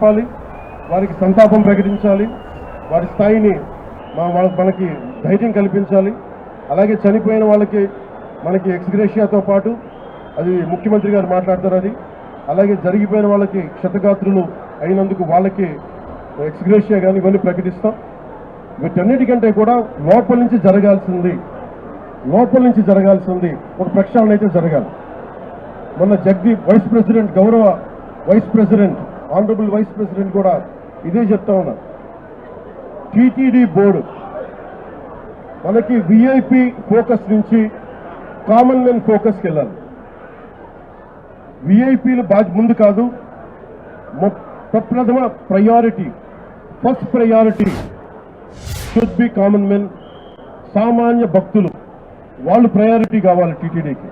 చెప్పాలి వారికి సంతాపం ప్రకటించాలి వారి స్థాయిని మా- వాళ్ళ- మనకి ధైర్యం కల్పించాలి. అలాగే చనిపోయిన వాళ్ళకి మనకి ఎక్స్గ్రేషియాతో పాటు అది ముఖ్యమంత్రి గారు మాట్లాడతారు అది. అలాగే జరిగిపోయిన వాళ్ళకి క్షతగాత్రులు అయినందుకు వాళ్ళకి ఎక్స్గ్రేషియా కానీ ఇవన్నీ ప్రకటిస్తాం. వీటన్నిటికంటే కూడా లోపల నుంచి జరగాల్సింది లోపల నుంచి జరగాల్సింది ఒక ప్రక్షాళన అయితే జరగాలి. మొన్న జగదీప్ వైస్ ప్రెసిడెంట్ గౌరవ vice president honourable vice president కూడా ఇదే చెప్తా ఉన్నారు. టీటీడీ బోర్డు మనకి విఐపి ఫోకస్ నుంచి కామన్ మెన్ ఫోకస్కి వెళ్ళాలి. విఐపీలు బాగా ముందు కాదు ప్రప్రథమ priority first priority should be common men సామాన్య భక్తులు. వాళ్ళు ప్రయారిటీ కావాలి టీటీడీకి.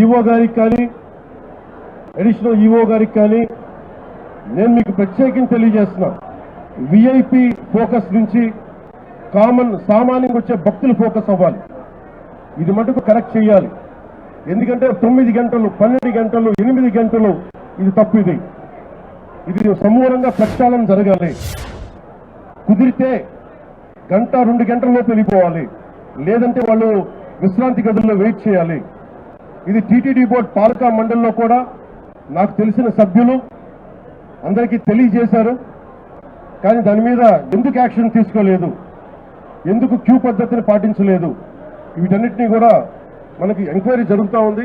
ఈవో గారికి కానీ అడిషనల్ ఈఓ గారికి కానీ నేను మీకు ప్రత్యేకించి తెలియజేస్తున్నా. విఐపి ఫోకస్ నుంచి కామన్ సామాన్యంగా వచ్చే భక్తులు ఫోకస్ అవ్వాలి. ఇది మటుకు కరెక్ట్ చేయాలి. ఎందుకంటే తొమ్మిది గంటలు పన్నెండు గంటలు ఎనిమిది గంటలు ఇది తప్పు ఇది. ఇది సమూలంగా ప్రక్షాళన జరగాలి. కుదిరితే గంట రెండు గంటల్లో వెళ్ళిపోవాలి. లేదంటే వాళ్ళు విశ్రాంతి గదుల్లో వెయిట్ చేయాలి. ఇది టీటీడీ బోర్డు పాలకా మండలిలో కూడా నాకు తెలిసిన సభ్యులు అందరికీ తెలియజేశారు. కానీ దాని మీద ఎందుకు యాక్షన్ తీసుకోలేదు? ఎందుకు క్యూ పద్ధతిని పాటించలేదు? వీటన్నిటినీ కూడా మనకి ఎంక్వైరీ జరుగుతూ ఉంది.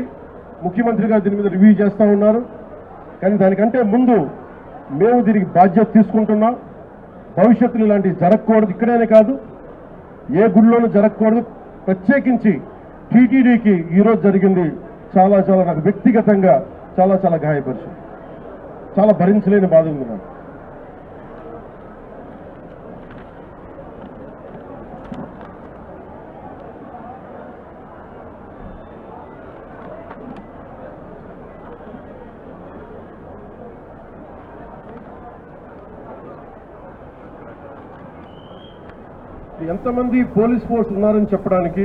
ముఖ్యమంత్రి గారు దీని మీద రివ్యూ చేస్తూ ఉన్నారు. కానీ దానికంటే ముందు మేము దీనికి బాధ్యత తీసుకుంటున్నాం. భవిష్యత్తులో ఇలాంటివి జరగకూడదు. ఇక్కడనే కాదు ఏ గుడిలోనూ జరగకూడదు. ప్రత్యేకించి టీటీడీకి ఈరోజు జరిగింది చాలా చాలా నాకు వ్యక్తిగతంగా చాలా చాలా గాయపరిచింది. చాలా భరించలేని బాధ ఉంది నాకు. ఎంతమంది పోలీస్ ఫోర్స్ ఉన్నారని చెప్పడానికి